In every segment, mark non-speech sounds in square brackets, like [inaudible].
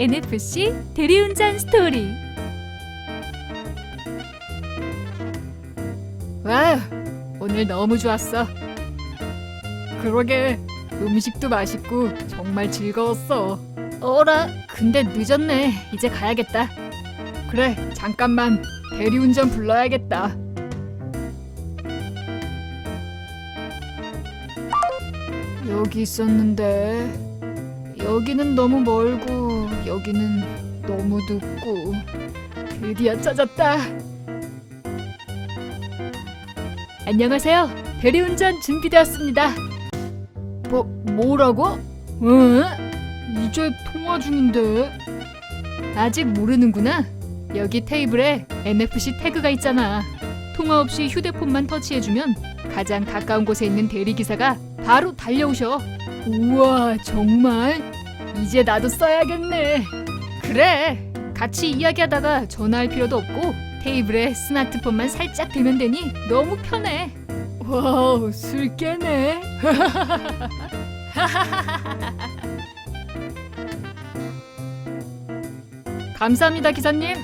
NFC 대리운전 스토리. 와, 오늘 너무 좋았어. 그러게 음식도 맛있고 정말 즐거웠어. 어라, 근데 늦었네. 이제 가야겠다. 그래, 잠깐만 대리운전 불러야겠다. 여기 있었는데 여기는 너무 멀고 여기는 너무 늦고 드디어 찾았다. 안녕하세요. 대리운전 준비되었습니다. 뭐 뭐라고? 응? 이제 통화 중인데. 아직 모르는구나. 여기 테이블에 NFC 태그가 있잖아. 통화 없이 휴대폰만 터치해주면 가장 가까운 곳에 있는 대리기사가 바로 달려오셔. 우와, 정말? 이제 나도 써야겠네. 그래. 같이 이야기하다가 전화할 필요도 없고 테이블에 스마트폰만 살짝 대면 되니 너무 편해. 와우, 술 깨네. [laughs] 감사합니다, 기사님.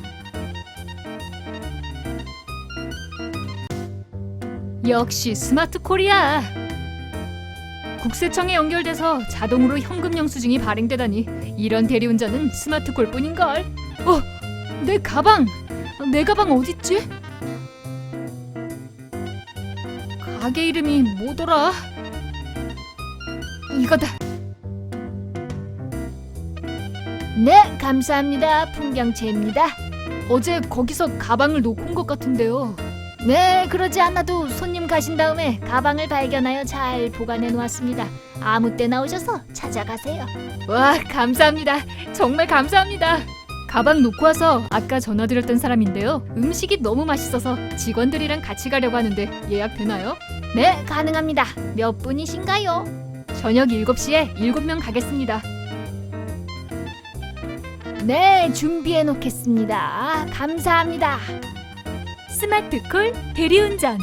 역시 스마트 코리아. 국세청에 연결돼서 자동으로 현금 영수증이 발행되다니 이런 대리운전은 스마트콜 뿐인걸. 어, 내 가방. 내 가방 어딨지? 가게 이름이 뭐더라? 이거다. 네, 감사합니다. 풍경채입니다. 어제 거기서 가방을 놓고 온 것 같은데요. 네, 그러지 않아도 손님 가신 다음에 가방을 발견하여 잘 보관해 놓았습니다. 아무 때나 오셔서 찾아가세요. 와, 감사합니다. 정말 감사합니다. 가방 놓고 와서 아까 전화드렸던 사람인데요. 음식이 너무 맛있어서 직원들이랑 같이 가려고 하는데 예약 되나요? 네, 가능합니다. 몇 분이신가요? 저녁 7시에 7명 가겠습니다. 네, 준비해 놓겠습니다. 감사합니다. 스마트콜 대리운전